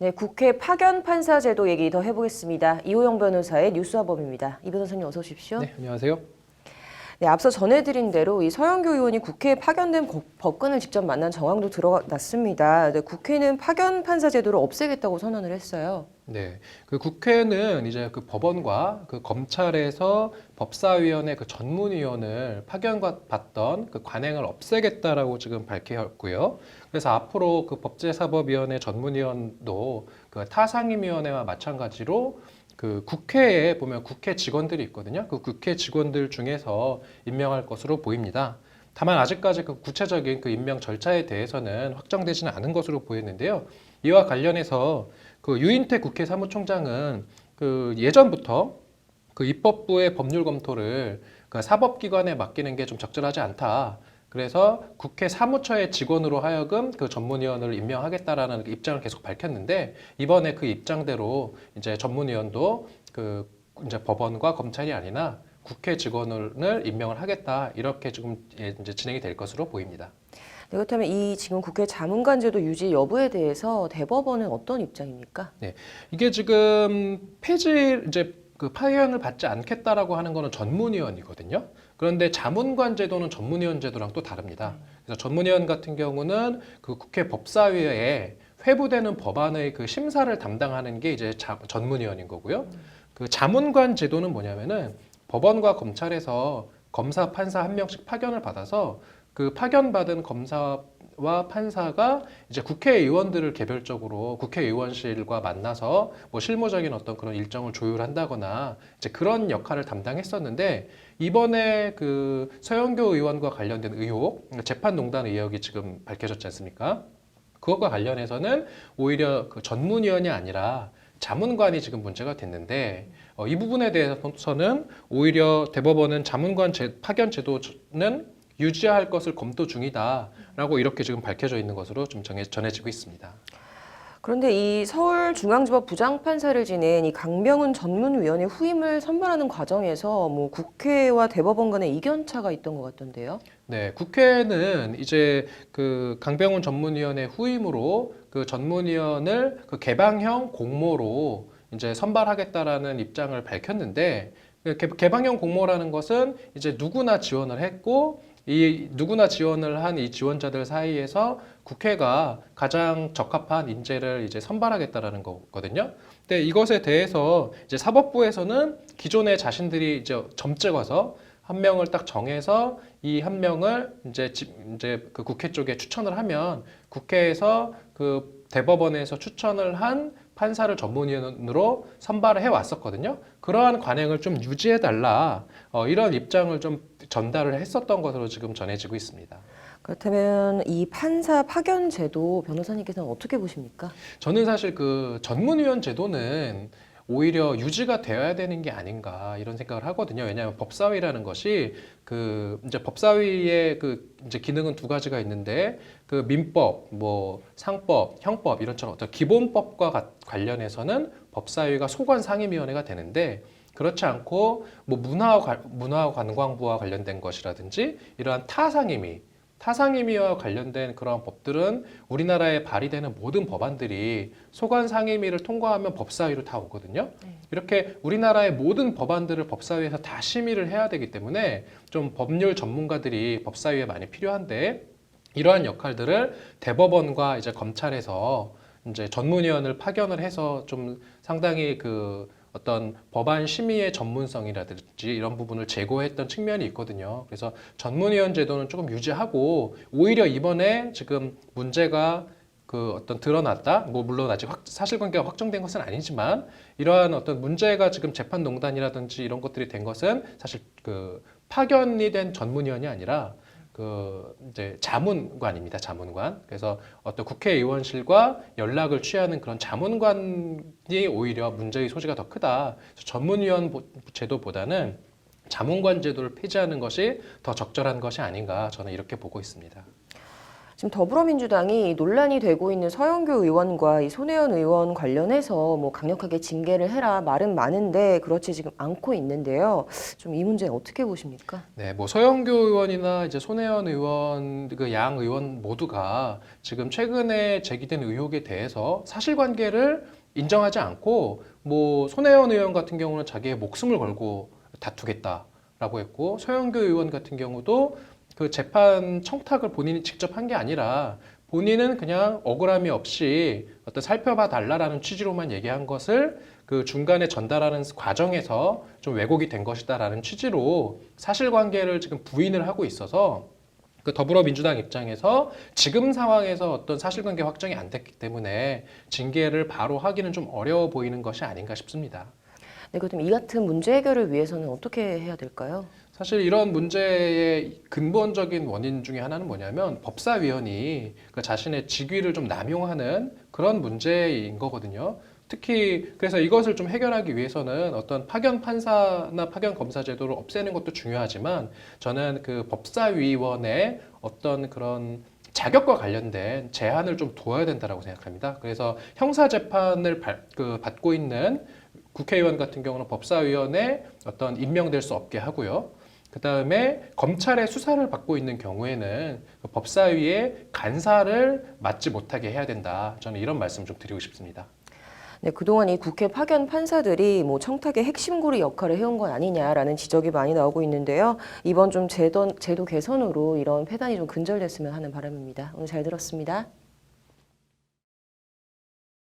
네, 국회 파견 판사 제도 얘기 더 해보겠습니다. 이호영 변호사의 뉴스화범입니다. 이 변호사님 어서 오십시오. 네, 안녕하세요. 네, 앞서 전해드린 대로 이 서영교 의원이 국회에 파견된 거- 법관을 직접 만난 정황도 드러났습니다. 네, 국회는 파견 판사 제도를 없애겠다고 선언을 했어요. 네, 그 국회는 이제 그 법원과 그 검찰에서 법사위원회 그 전문위원을 파견받던 그 관행을 없애겠다라고 지금 밝혔고요. 그래서 앞으로 그 법제사법위원회 전문위원도 그 타상임위원회와 마찬가지로 그 국회에 보면 국회 직원들이 있거든요. 그 국회 직원들 중에서 임명할 것으로 보입니다. 다만 아직까지 그 구체적인 그 임명 절차에 대해서는 확정되지는 않은 것으로 보이는데요. 이와 관련해서 그 유인태 국회 사무총장은 그 예전부터 그 입법부의 법률 검토를 그 사법기관에 맡기는 게 좀 적절하지 않다. 그래서 국회 사무처의 직원으로 하여금 그 전문위원을 임명하겠다라는 그 입장을 계속 밝혔는데 이번에 그 입장대로 이제 전문위원도 그 이제 법원과 검찰이 아니라 국회 직원을 임명을 하겠다 이렇게 지금 예, 이제 진행이 될 것으로 보입니다. 네, 그렇다면 이 지금 국회 자문관 제도 유지 여부에 대해서 대법원은 어떤 입장입니까? 이게 지금 폐지 이제 그 파견을 받지 않겠다라고 하는 거는 전문위원이거든요. 그런데 자문관 제도는 전문위원 제도랑 또 다릅니다. 그래서 전문위원 같은 경우는 그 국회 법사위에 회부되는 법안의 그 심사를 담당하는 게 이제 자- 전문위원인 거고요. 그 자문관 제도는 뭐냐면은 법원과 검찰에서 검사, 판사 한 명씩 파견을 받아서 그 파견받은 검사 와 판사가 이제 국회의원들을 개별적으로 국회의원실과 만나서 뭐 실무적인 어떤 그런 일정을 조율한다거나 이제 그런 역할을 담당했었는데 이번에 그 서영교 의원과 관련된 의혹, 재판농단 의혹이 지금 밝혀졌지 않습니까? 그것과 관련해서는 오히려 그 전문위원이 아니라 자문관이 지금 문제가 됐는데 어, 이 부분에 대해서는 오히려 대법원은 자문관 제, 파견 제도는 유지할 것을 검토 중이다라고 이렇게 지금 밝혀져 있는 것으로 좀 정해, 전해지고 있습니다. 그런데 이 서울중앙지법 부장판사를 지낸 이 강병훈 전문위원회 후임을 선발하는 과정에서 뭐 국회와 대법원 간의 이견차가 있던 것 같던데요. 네, 국회는 이제 그 강병훈 전문위원회 후임으로 그 전문위원을 그 개방형 공모로 이제 선발하겠다라는 입장을 밝혔는데 그 개- 개방형 공모라는 것은 이제 누구나 지원을 했고 이 누구나 지원을 한 이 지원자들 사이에서 국회가 가장 적합한 인재를 이제 선발하겠다라는 거거든요. 근데 이것에 대해서 이제 사법부에서는 기존에 자신들이 이제 점 찍어서 한 명을 딱 정해서 이 한 명을 이제 지- 이제 그 국회 쪽에 추천을 하면 국회에서 그 대법원에서 추천을 한 판사를 전문위원으로 선발을 해 왔었거든요. 그러한 관행을 좀 유지해 달라 어, 이런 입장을 좀 전달을 했었던 것으로 지금 전해지고 있습니다. 그렇다면 이 판사 파견 제도 변호사님께서는 어떻게 보십니까? 저는 사실 그 전문위원 제도는 오히려 유지가 되어야 되는 게 아닌가 이런 생각을 하거든요. 왜냐하면 법사위라는 것이 그 이제 법사위의 그 이제 기능은 두 가지가 있는데 그 민법, 뭐 상법, 형법 이런처럼 어떤 기본법과 가- 관련해서는 법사위가 소관 상임위원회가 되는데 그렇지 않고 뭐 문화 관- 문화관광부와 관련된 것이라든지 이러한 타상임위 타상임위와 관련된 그러한 법들은 우리나라에 발의되는 모든 법안들이 소관 상임위를 통과하면 법사위로 다 오거든요. 네. 이렇게 우리나라의 모든 법안들을 법사위에서 다 심의를 해야 되기 때문에 좀 법률 전문가들이 법사위에 많이 필요한데 이러한 역할들을 대법원과 이제 검찰에서 이제 전문위원을 파견을 해서 좀 상당히 그 어떤 법안 심의의 전문성이라든지 이런 부분을 제고했던 측면이 있거든요. 그래서 전문위원 제도는 조금 유지하고 오히려 이번에 지금 문제가 그 어떤 드러났다. 뭐 물론 아직 확- 사실관계가 확정된 것은 아니지만 이러한 어떤 문제가 지금 재판 농단이라든지 이런 것들이 된 것은 사실 그 파견이 된 전문위원이 아니라 그 이제 자문관입니다. 자문관. 그래서 어떤 국회의원실과 연락을 취하는 그런 자문관이 오히려 문제의 소지가 더 크다. 전문위원 보- 제도보다는 자문관 제도를 폐지하는 것이 더 적절한 것이 아닌가 저는 이렇게 보고 있습니다. 지금 더불어민주당이 논란이 되고 있는 서영교 의원과 이 손혜원 의원 관련해서 뭐 강력하게 징계를 해라 말은 많은데 그렇지 지금 않고 있는데요. 좀 이 문제 어떻게 보십니까? 네, 뭐 서영교 의원이나 이제 손혜원 의원 그 양 의원 모두가 지금 최근에 제기된 의혹에 대해서 사실관계를 인정하지 않고 뭐 손혜원 의원 같은 경우는 자기의 목숨을 걸고 다투겠다 라고 했고 서영교 의원 같은 경우도 그 재판 청탁을 본인이 직접 한 게 아니라 본인은 그냥 억울함이 없이 어떤 살펴봐 달라라는 취지로만 얘기한 것을 그 중간에 전달하는 과정에서 좀 왜곡이 된 것이다라는 취지로 사실관계를 지금 부인을 하고 있어서 그 더불어민주당 입장에서 지금 상황에서 어떤 사실관계 확정이 안 됐기 때문에 징계를 바로 하기는 좀 어려워 보이는 것이 아닌가 싶습니다. 네, 그럼 이 같은 문제 해결을 위해서는 어떻게 해야 될까요? 사실 이런 문제의 근본적인 원인 중에 하나는 뭐냐면 법사위원이 그 자신의 직위를 좀 남용하는 그런 문제인 거거든요. 특히 그래서 이것을 좀 해결하기 위해서는 어떤 파견 판사나 파견 검사 제도를 없애는 것도 중요하지만 저는 그 법사위원의 어떤 그런 자격과 관련된 제한을 좀 두어야 된다라고 생각합니다. 그래서 형사 재판을 그 받고 있는 국회의원 같은 경우는 법사위원회 어떤 임명될 수 없게 하고요. 그 다음에 검찰의 수사를 받고 있는 경우에는 그 법사위의 간사를 맡지 못하게 해야 된다. 저는 이런 말씀 좀 드리고 싶습니다. 네, 그동안 이 국회 파견 판사들이 뭐 청탁의 핵심고리 역할을 해온 건 아니냐라는 지적이 많이 나오고 있는데요. 이번 좀 제도, 제도 개선으로 이런 폐단이 좀 근절됐으면 하는 바람입니다. 오늘 잘 들었습니다.